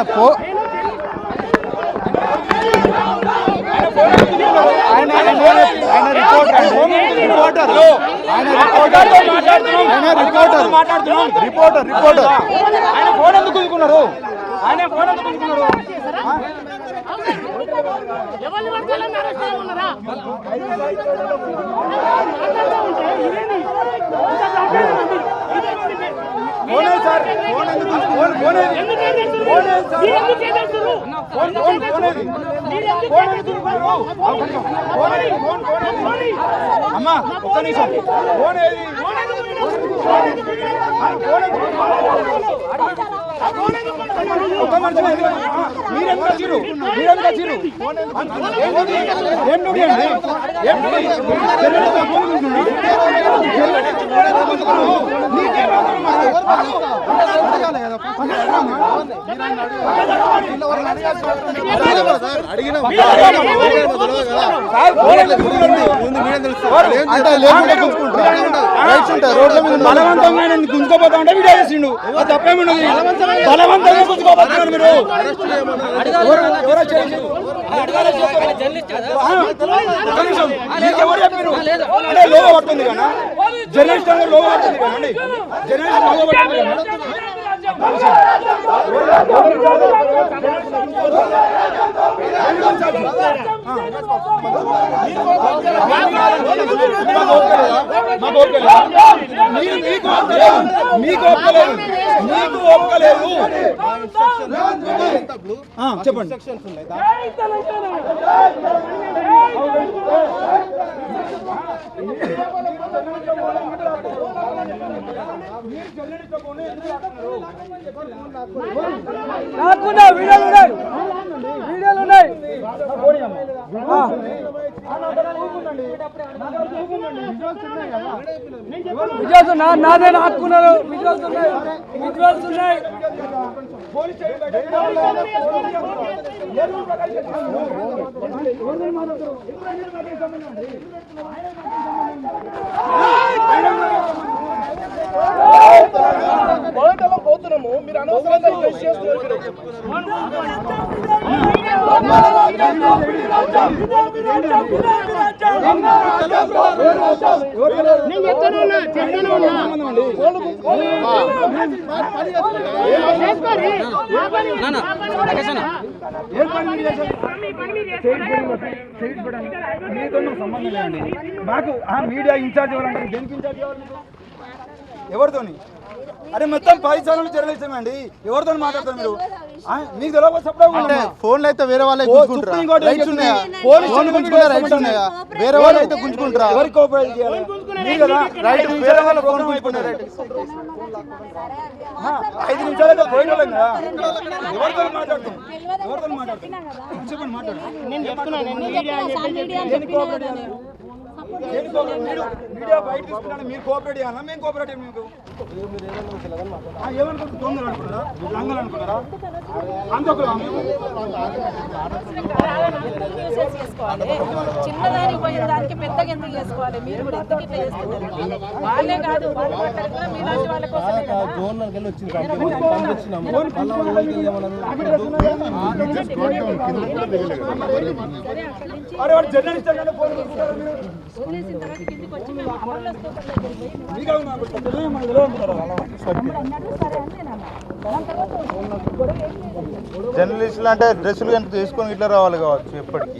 ఆయన పో ఆయన ఆయన రిపోర్టర్ రిపోర్టర్ ఆయన రిపోర్టర్ ఆయన రిపోర్టర్ మాట్లాడుతున్నాం రిపోర్టర్ రిపోర్టర్ ఆయన ఫోన్ ఎందుకు ఆయన ఫోన్ ఎందుకు ఎవరిని అరెస్ట్ చేయమన్నారా? ఫోన్ ఏది సార్ ఫోన్ ఎందుకు ఫోన్ ఫోన్ అమ్మా ఒక్క నిమిషం. ఫోన్ ఏది ఆయన ఫోన్ ఎందుకు ఒక్క మనిషి మీరెందుకు వచ్చిర్రు మీరెందుకు వచ్చిర్రు ఏం డ్యూటీ అండి ఏం డ్యూటీ జర్నలిస్ట్ అవసరం మరి? సార్ ఫోన్ ఎందుకు గుంజుకున్నాడు అంటే లేకుండా గుంజుకుంటారా రైట్స్ ఉంటాయి రోడ్ల మీద ఉన్న- బలవంతంగా బలవంతమైన గుంజుకోపోతా ఉంటే వీడియో చేసిండు తప్పేమి బలవంతంగా గుంజుకోపోతున్నారు మీరు జర్నలిస్ట్ అందరూ లోగో పడుతుంది కదా జర్నలిస్ట్ లోగో పడుతుంది కదా మాకు మీరు మీకు ఓపిక లేదు. మీకు ఓపిక మీకు ఓపిక చెప్పండి నాకున్నా వీడియోలు ఉన్నాయి. వీడియోలు ఉన్నాయి. విజువల్స్ నాదే నాకున్నారు విజువల్స్ ఉన్నాయి. విజువల్స్ ఉన్నాయి నేను చెప్తానే ఉన్నా చెప్తానే ఉన్నా చేసుకోరి. ఆ పని- ఆ పని కూడా చేస్తారా? మీ మీతో సంబంధం లేదండి మాకు ఆ మీడియా ఇన్ఛార్జ్ ఎవరంటారు దేనికి ఇన్ఛార్జ్ ఎవరు ఎవరితోని? అరే మొత్తం పది ఛానల్ జర్నలిస్టమే అండి ఎవరితో మాట్లాడతారు మీరు? ఆ, మీకు తెలియకపోతే. ఫోన్లు అయితే వేరే? ఉన్నాయా? వేరే వాళ్ళు అయితే గుంజుకుంటారా? ఎవరికి కోఆపరేట్ చేయాలి? రైట్ వేరే వాళ్ళ ఫోన్ ఐదు నిమిషాలు పోయినోళ్ళం కదా ఎవరితో మాట్లాడుతాం. ఎవరితో మాట్లాడుతాం. చెప్పండి మాట్లాడండి. నేను చెప్తున్నా నేను? మీడియా బయట తీసుకున్నాను మీరు కోఆపరేట్ చేయాలా? మేము కోఆపరేట్ మీకు? ఏమనుకుంటారు దొంగలు అనుకున్నారా లంగలు అనుకున్నారా చేసుకోవాలి చిన్నదానికి పోయిన దానికి పెద్దగా ఎందుకు చేసుకోవాలి? మీరు కూడా ఎందుకు ఇట్లా చేస్తున్నారు? వాళ్ళే కాదు వాళ్ళు మీలాంటి వాళ్ళ కోసమే కదా. అరే వాడు జర్నలిస్ట్ వదిలేసిన తర్వాత కిందికి వచ్చి మేము జర్నలిస్టులు అంటే డ్రెస్సులు కనుక తీసుకొని ఇట్లా రావాలి కావచ్చు ఎప్పటికీ.